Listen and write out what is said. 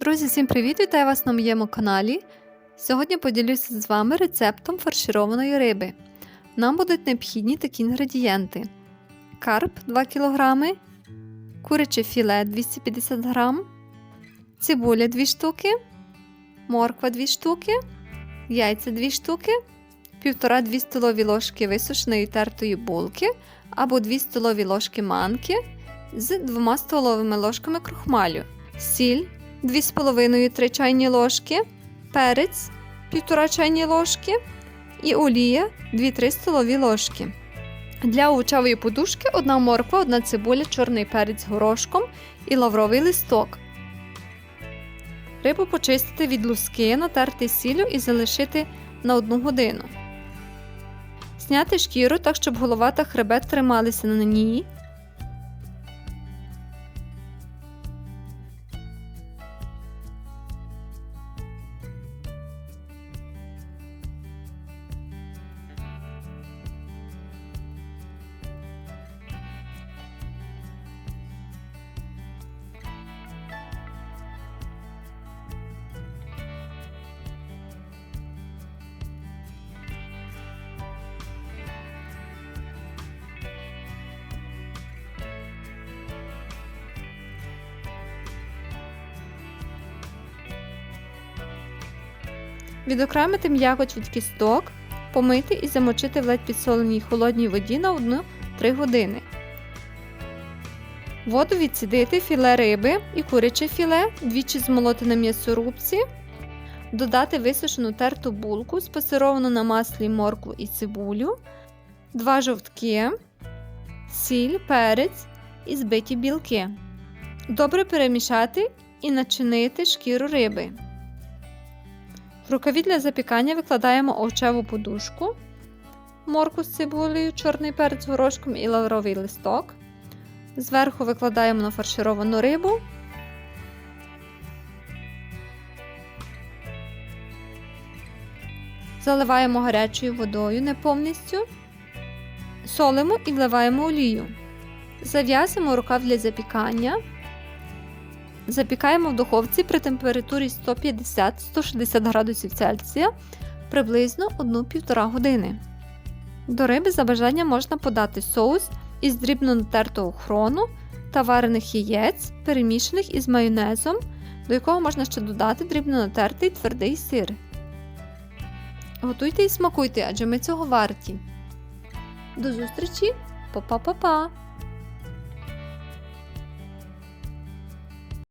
Друзі, всім привіт! Вітаю вас на моєму каналі. Сьогодні поділюся з вами рецептом фаршированої риби. Нам будуть необхідні такі інгредієнти: карп 2 кг, куряче філе 250 г, цибуля 2 штуки, морква 2 штуки, яйця 2 штуки, 1,5-2 столові ложки висушеної тертої булки або 2 столові ложки манки з 2 столовими ложками крохмалю, сіль 2,5-3 чайні ложки, перець 1,5 чайні ложки і олія 2-3 столові ложки. Для овочевої подушки одна морква, одна цибуля, чорний перець з горошком і лавровий листок. Рибу почистити від луски, натерти сіллю і залишити на 1 годину. Зняти шкіру так, щоб голова та хребет трималися на ній. Відокремити м'якоть від кісток, помити і замочити в ледь підсоленій холодній воді на 1-3 години. Воду відсідити філе риби і куряче філе, двічі змолоти на м'ясорубці, додати висушену терту булку, спасировану на маслі моркву і цибулю, 2 жовтки, сіль, перець і збиті білки. Добре перемішати і начинити шкіру риби. В рукаві для запікання викладаємо овочеву подушку, морку з цибулею, чорний перець з горошком і лавровий листок. Зверху викладаємо нафаршировану рибу. Заливаємо гарячою водою не повністю, солимо і вливаємо олію. Зав'язуємо рукав для запікання. Запікаємо в духовці при температурі 150-160 градусів Цельсія приблизно 1-1,5 години. До риби за бажанням можна подати соус із дрібно натертого хрону та варених яєць, перемішаних із майонезом, до якого можна ще додати дрібно натертий твердий сир. Готуйте і смакуйте, адже ми цього варті. До зустрічі! Па-па-па-па!